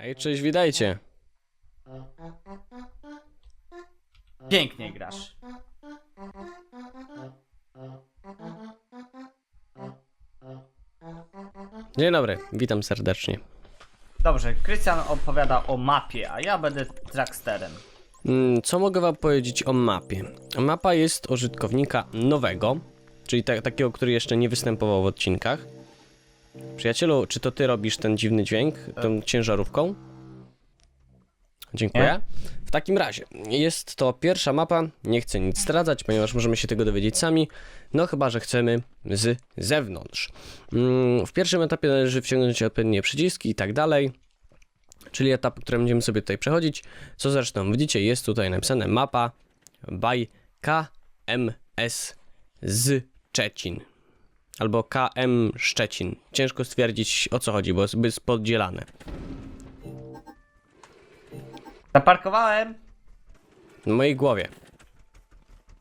Hej, cześć, witajcie. Pięknie grasz. Dzień dobry, witam serdecznie. Dobrze, Krystian opowiada o mapie, a ja będę tracksterem. Mm, Co mogę wam powiedzieć o mapie? Mapa jest użytkownika nowego, czyli ta, takiego, który jeszcze nie występował w odcinkach. Przyjacielu, czy to ty robisz ten dziwny dźwięk tą ciężarówką? Dziękuję. Nie. W takim razie, jest to pierwsza mapa, nie chcę nic zdradzać, ponieważ możemy się tego dowiedzieć sami, no chyba, że chcemy z zewnątrz. Mm, W pierwszym etapie należy wciągnąć odpowiednie przyciski i tak dalej, czyli etap, który będziemy sobie tutaj przechodzić, co zresztą widzicie, jest tutaj napisane mapa by KMS z Szczecin. Albo KM Szczecin. Ciężko stwierdzić o co chodzi, bo jest- podzielane. Zaparkowałem! W mojej głowie.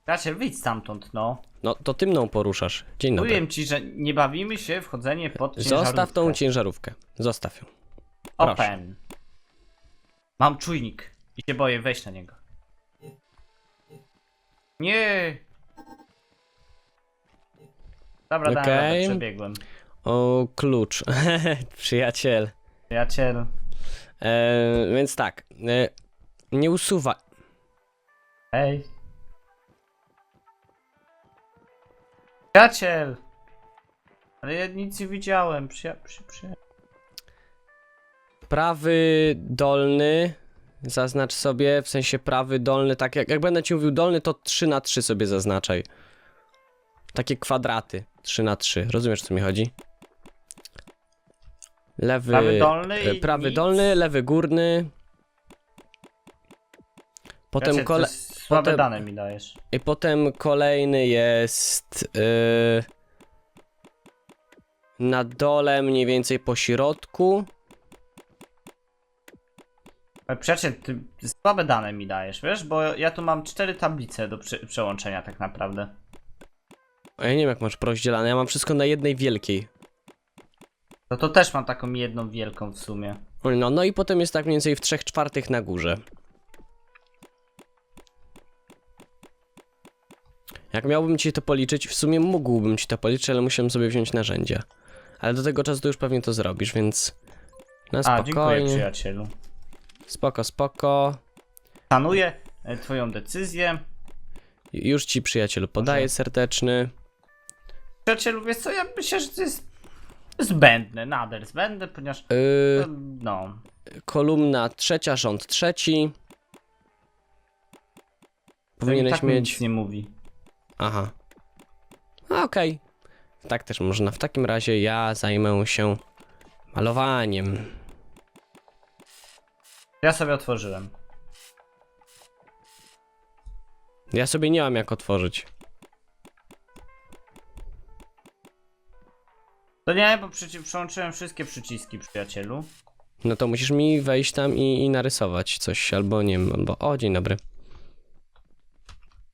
Raczej wyjdź stamtąd, no. No to ty mną poruszasz. Dzień dobry. Mówiłem ci, że nie bawimy się w chodzenie pod ciężarówkę. Zostaw tą ciężarówkę. Zostaw ją. proszę. Open. Mam czujnik i się boję wejść na niego. Nie. Dobra, dałem Okej. radę, przebiegłem. O, klucz. Przyjaciel. Przyjaciel. E, więc tak. E, nie usuwaj. Hej. Przyjaciel! Ale ja nic nie widziałem, przyja... Przy, przy... Prawy dolny. Zaznacz sobie, w sensie prawy dolny, tak jak, jak będę ci mówił dolny, to 3 na 3 sobie zaznaczaj. Takie kwadraty. 3 na 3 Rozumiesz, o co mi chodzi? Lewy. Prawy dolny e, i prawy nic. dolny, lewy górny. Potem, Przyjaciel, kole... to jest Słabe potem- dane mi dajesz. I potem kolejny jest yy, na dole mniej więcej po środku. Ale Przyjaciel, ty słabe dane mi dajesz, wiesz? Bo ja tu mam cztery tablice do prze przełączenia tak naprawdę. A ja nie wiem jak masz porozdzielane, ja mam wszystko na jednej wielkiej. No to też mam taką jedną wielką w sumie. No, no i potem jest tak mniej więcej w trzech czwartych na górze. Jak miałbym ci to policzyć, w sumie mógłbym ci to policzyć, ale musiałem sobie wziąć narzędzia. Ale do tego czasu to już pewnie to zrobisz, więc na A, dziękuję spokojnie. przyjacielu. Spoko, spoko. Szanuję e, twoją decyzję. Już ci przyjacielu podaję serdeczny. Przyjacielu, wiesz co, ja myślę, że to jest zbędne, nader zbędne, ponieważ Yy, no, kolumna trzecia, rząd trzeci. to Powinieneś i tak mi mieć. nic nie mówi. Aha. A, Okej. Tak też można. W takim razie ja zajmę się malowaniem. Ja sobie otworzyłem. Ja sobie nie mam jak otworzyć. To nie, bo przełączyłem wszystkie przyciski, przyjacielu. No to musisz mi wejść tam i, i narysować coś, albo nie wiem, albo. O, dzień dobry.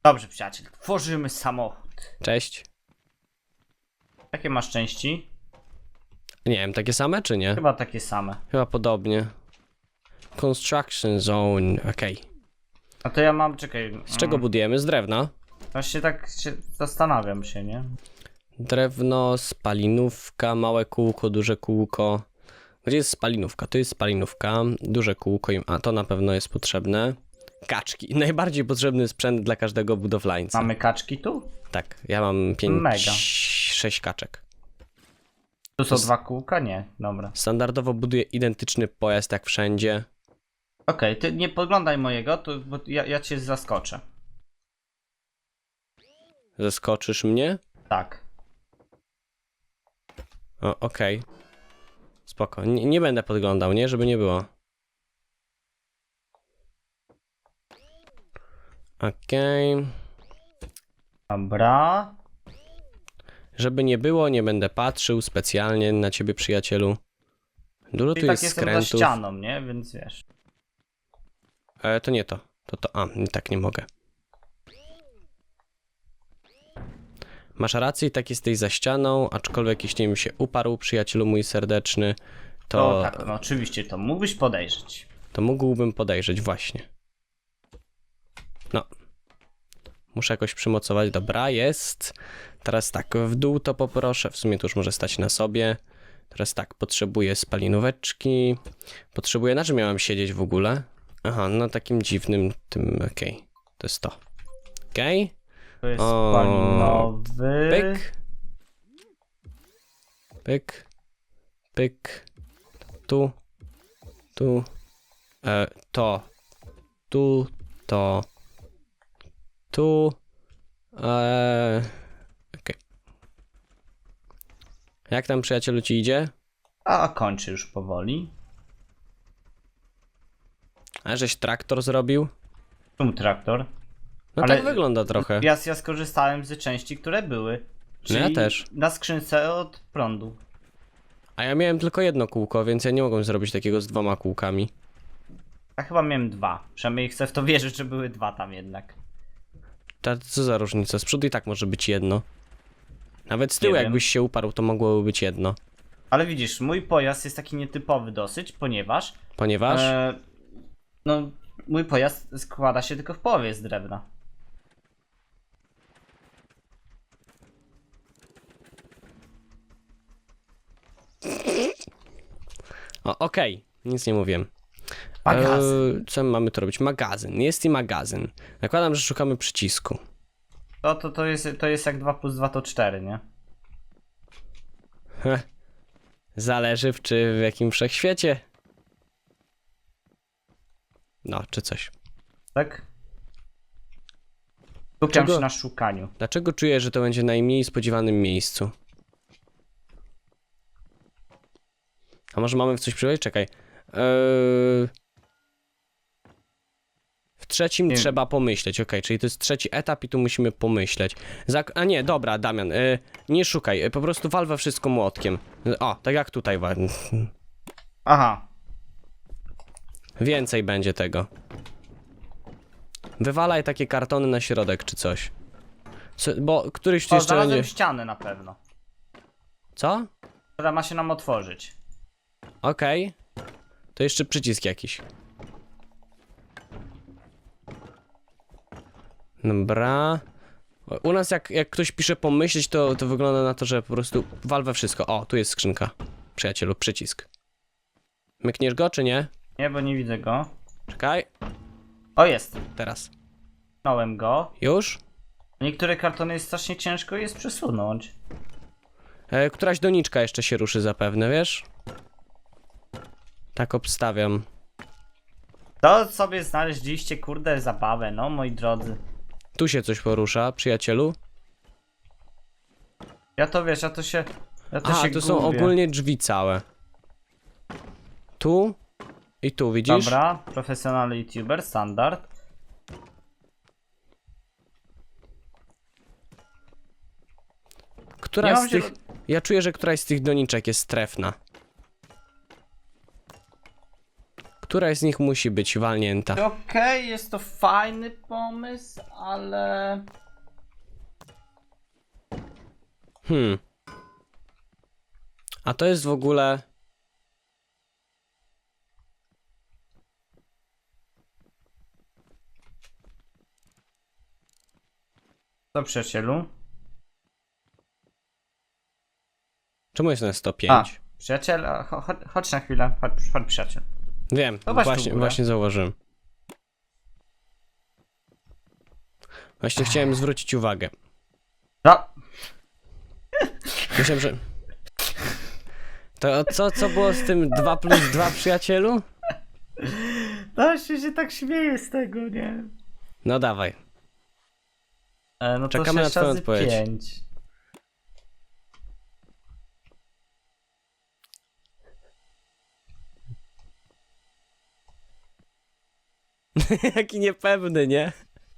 Dobrze, przyjaciel, tworzymy samochód. Cześć. Jakie masz części? Nie wiem, takie same czy nie? Chyba takie same. Chyba podobnie. Construction zone, okej. No to ja mam, czekaj. Z czego mm, budujemy? Z drewna. Właśnie tak się zastanawiam się, nie? Drewno, spalinówka, małe kółko, duże kółko. Gdzie jest spalinówka? To jest spalinówka, duże kółko, i- a to na pewno jest potrzebne. Kaczki. Najbardziej potrzebny sprzęt dla każdego budowlańca. Mamy kaczki tu? Tak, ja mam pięć, Mega. sześć kaczek. Tu są dwa kółka? Nie, dobra. Standardowo buduję identyczny pojazd jak wszędzie. Okej, ty nie podglądaj mojego, to, bo ja, ja cię zaskoczę. Zaskoczysz mnie? Tak. Okej. Spoko. Nie, nie będę podglądał, nie? Żeby nie było. Okej. Dobra. Żeby nie było, nie będę patrzył specjalnie na ciebie, przyjacielu. Dużo tu Czyli tak jest jestem za ścianą, nie? Więc wiesz. E, to nie to. To to. A, tak nie mogę. Masz rację, tak jesteś za ścianą, aczkolwiek jeśli mi się uparł, przyjacielu mój serdeczny, To, to, tak, no oczywiście to mógłbyś podejrzeć. to mógłbym podejrzeć właśnie. No. Muszę jakoś przymocować. Dobra, jest. Teraz tak, w dół to poproszę. W sumie to już może stać na sobie. Teraz tak, potrzebuję spalinóweczki. Potrzebuję, na czym miałem siedzieć w ogóle? Aha, na takim dziwnym tym, okej. To jest to. Okej. To jest O, spalinowy. Pyk. Pyk. Pyk. Tu. Tu. E, to. Tu. To. Tu. E, Okej. Jak tam przyjacielu ci idzie? A kończy już powoli. A żeś traktor zrobił? Czemu traktor? No Ale- tak wygląda trochę. Ja, ja skorzystałem z części, które były. No ja Czyli też. Na skrzynce od prądu. A ja miałem tylko jedno kółko, więc ja nie mogłem zrobić takiego z dwoma kółkami. Ja chyba miałem dwa. Przynajmniej chcę w to wierzyć, że były dwa tam jednak. Ta, co za różnica? Z przodu i tak może być jedno. Nawet z tyłu, jakbyś się uparł, to mogłoby być jedno. Ale widzisz, mój pojazd jest taki nietypowy dosyć, ponieważ. Ponieważ. E, no, mój pojazd składa się tylko w połowie z drewna. O, okej, nic nie mówiłem. Magazyn. Eee, co my mamy tu robić? Magazyn. Jest i magazyn. Nakładam, że szukamy przycisku. To, to, to, jest, to jest jak 2 plus 2 to 4, nie? Heh. Zależy w czy w jakim wszechświecie. No, czy coś. Tak? Skupiam się na szukaniu. Dlaczego czuję, że to będzie najmniej spodziewanym miejscu? A może mamy w coś przyjść? Czekaj. Eee... W trzecim Nie. trzeba pomyśleć, okej, czyli to jest trzeci etap i tu musimy pomyśleć. Zak A nie, dobra, Damian, e, nie szukaj, po prostu wal we wszystko młotkiem. O, tak jak tutaj, Aha. więcej będzie tego. Wywalaj takie kartony na środek czy coś. Co, bo któryś tu O, jeszcze będzie... ścianę na pewno. Co? Która ma się nam otworzyć. Okej. To jeszcze przycisk jakiś. Dobra. U nas jak, jak ktoś pisze pomyśleć, to, to wygląda na to, że po prostu wal we wszystko. O, tu jest skrzynka. Przyjacielu, przycisk. Mykniesz go, czy nie? Nie, bo nie widzę go. Czekaj. O, jest. Teraz. Małem go. Już? Niektóre kartony jest strasznie ciężko jest przesunąć. E, któraś doniczka jeszcze się ruszy zapewne, wiesz? Tak obstawiam. To sobie znaleźliście, kurde, zabawę, no moi drodzy. Tu się coś porusza, przyjacielu. Ja to wiesz, ja to się. Ja to A, się to są gubię. ogólnie drzwi całe. Tu i tu, widzisz? Dobra, profesjonalny youtuber, standard. Która Nie z tych... Ja czuję, że któraś z tych doniczek jest trefna. Która z nich musi być walnięta? Okej, jest to fajny pomysł, ale. Hmm. A to jest w ogóle... Co przyjacielu? Czemu jest na A, 105? przyjaciel, a, cho- cho- chodź na chwilę, chodź, chodź przyjaciel. Wiem, tu właśnie, górę. właśnie zauważyłem. Właśnie chciałem zwrócić uwagę. No, Myślałem, że... To co, co było z tym 2 plus 2 przyjacielu? no się, się tak śmieje z tego, nie? No dawaj. E, no to Czekamy na 6 twoją razy odpowiedź. 5. Jaki niepewny, nie?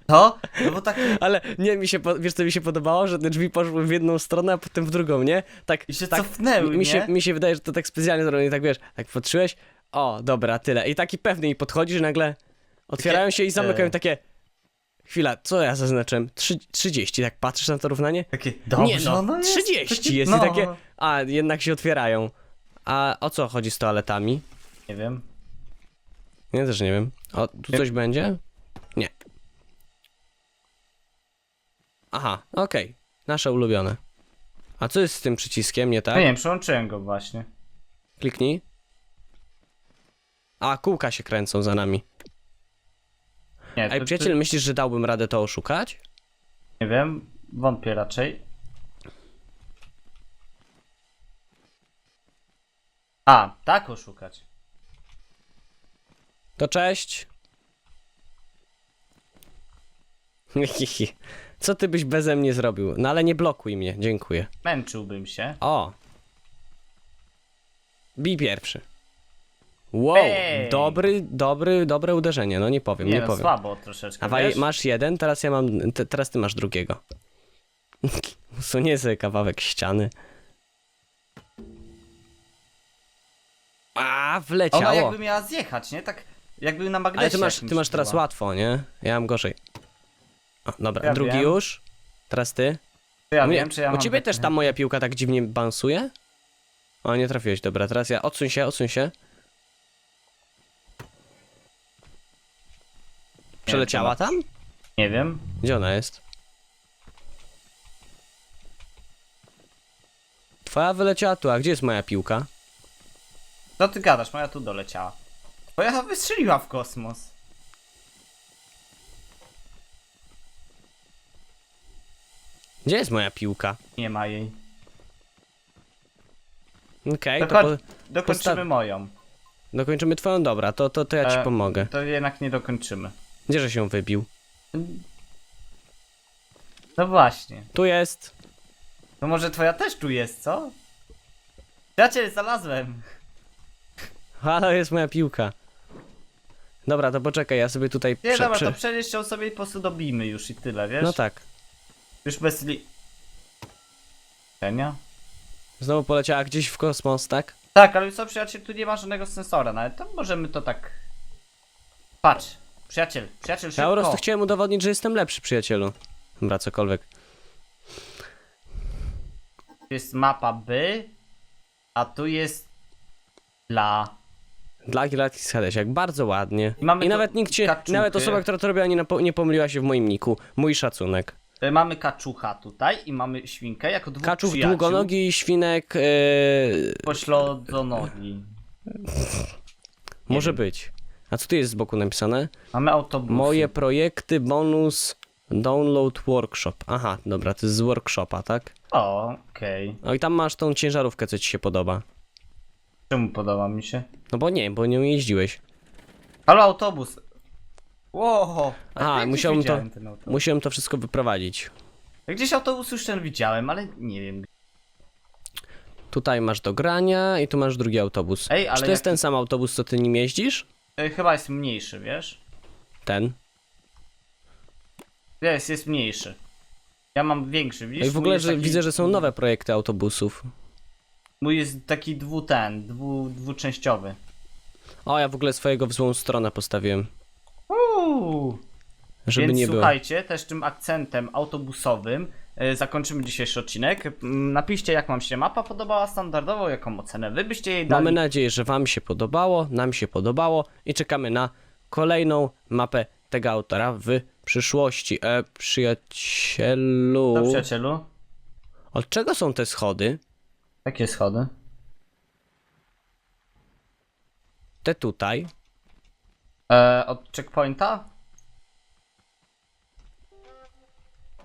To? No bo tak. Ale nie, mi się, po- wiesz co mi się podobało? Że te drzwi poszły w jedną stronę, a potem w drugą, nie? Tak, I się tak, cofnęły, mi, nie? się, mi się wydaje, że to tak specjalnie zrobione, tak wiesz, tak patrzyłeś, o, dobra, tyle. I taki pewny i podchodzisz, że nagle otwierają się i zamykają e. takie, chwila, co ja zaznaczyłem? Trzy, 30, tak patrzysz na to równanie? Takie, dobrze, nie no, no jest, 30 takie- jest no. i takie, a, jednak się otwierają. A o co chodzi z toaletami? Nie wiem. Ja też nie wiem. O, tu Nie- coś będzie? Nie. Aha, okej. Nasze ulubione. A co jest z tym przyciskiem, nie tak? Nie wiem, przełączyłem go właśnie. Kliknij. A, kółka się kręcą za nami. Nie, Ej, to- przyjaciel, to- myślisz, że dałbym radę to oszukać? Nie wiem, wątpię raczej. A, tak oszukać. To cześć. Co ty byś beze mnie zrobił? No ale nie blokuj mnie, dziękuję. Męczyłbym się. O! Bij pierwszy. Wow, Ej! dobry, dobry, dobre uderzenie, no nie powiem, nie, Nie, no powiem. słabo troszeczkę, A wiesz? masz jeden, teraz ja mam, te, teraz ty masz drugiego. Usunie sobie kawałek ściany. A, Ona wleciało. jakby miała zjechać, nie? Tak jakby na magnesie Ale ty masz, jakimś ty masz teraz była. łatwo, nie? Ja mam gorzej. O, dobra, Ja drugi wiem. już. Teraz ty. Ja U mnie- wiem, czy ja U mam ciebie też ta moja piłka tak dziwnie bansuje? O, nie trafiłeś, dobra, teraz ja. Odsuń się, odsuń się. Przeleciała tam? Nie wiem. Gdzie ona jest? Twoja wyleciała tu, a gdzie jest moja piłka? Co ty gadasz? Moja tu doleciała. Twoja wystrzeliła w kosmos. Gdzie jest moja piłka? Nie ma jej. Okej, To to po, dokończymy posta- moją. dokończymy twoją, dobra, to, to, to ja ci E, pomogę. To jednak nie dokończymy. Gdzieże się wybił? No właśnie. Tu jest. No może twoja też tu jest, co? Przyjaciel, znalazłem. Halo, jest moja piłka. Dobra, to poczekaj, ja sobie tutaj Nie, prze- dobra, prze- to przenieść ją sobie i po prostu dobijmy już i tyle, wiesz? No tak. Już bez li... Kenia? Znowu poleciała gdzieś w kosmos, tak? Tak, ale co, przyjaciel, tu nie ma żadnego sensora nawet, to możemy to tak... Patrz, przyjaciel, przyjaciel, Ja szybko. po prostu chciałem udowodnić, że jestem lepszy, przyjacielu. Dobra, cokolwiek. Tu jest mapa B, a tu jest... Dla... Dla Gratis jak bardzo ładnie. I mamy I nawet nikt cię, kaczuchy. nawet osoba, która to robiła, nie, napo- nie pomyliła się w moim niku. Mój szacunek. Y, Mamy kaczucha tutaj i mamy świnkę jako dwóch Kaczów przyjaciół. długonogi, świnek, yy, Poślodonogi. może wiem. być. A co tu jest z boku napisane? Mamy autobusy. Moje projekty, bonus, download workshop. Aha, dobra, to jest z workshopa, tak? O, okej. No i tam masz tą ciężarówkę, co ci się podoba. Czemu podoba mi się? No bo nie, bo nią jeździłeś. Halo, autobus. Wow. Aha, musiałem to-. Musiałem to wszystko wyprowadzić. Gdzieś autobus już ten widziałem, ale nie wiem. Tutaj masz do grania i tu masz drugi autobus. Ej, Czy ale to jest ten sam autobus, co ty nim jeździsz? Y, Chyba jest mniejszy, wiesz? Ten. Jest, jest mniejszy. Ja mam większy, widzisz? No i w ogóle że taki- widzę, że są nowe projekty autobusów. Mój jest taki dwu ten, dwu, dwuczęściowy. O, ja w ogóle swojego w złą stronę postawiłem. Uuu. Żeby Więc nie było. słuchajcie, też tym akcentem autobusowym e, zakończymy dzisiejszy odcinek. Mm, Napiszcie jak wam się mapa podobała standardowo, jaką ocenę wy byście jej dali. Mamy nadzieję, że Wam się podobało, nam się podobało i czekamy na kolejną mapę tego autora w przyszłości. E, przyjacielu. To przyjacielu. Od czego są te schody? Jakie schody? Te tutaj. E, od checkpointa?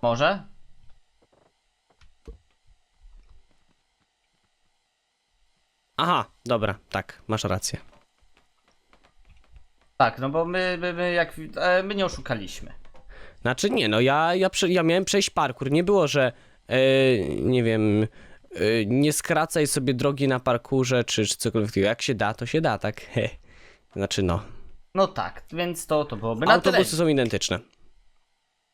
Może? Aha, dobra, tak, masz rację. Tak, no bo my, my, my jak e, my nie oszukaliśmy. Znaczy nie, no ja, ja, prze, ja miałem przejść parkour. Nie było, że e, nie wiem, e, nie skracaj sobie drogi na parkurze, czy, czy cokolwiek. takiego. Jak się da, to się da, tak? He. Znaczy no. No tak, więc to, to byłoby na Autobusy tyle. są identyczne.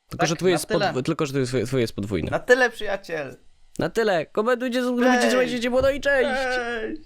Tylko, Tak, że twoje na jest, tylko, że twoje, twoje jest podwójne. Na tyle przyjaciel. Na tyle. Komentujcie, subskrybujcie, Cześć. trzymajcie się, ciepło, no i cześć! Cześć.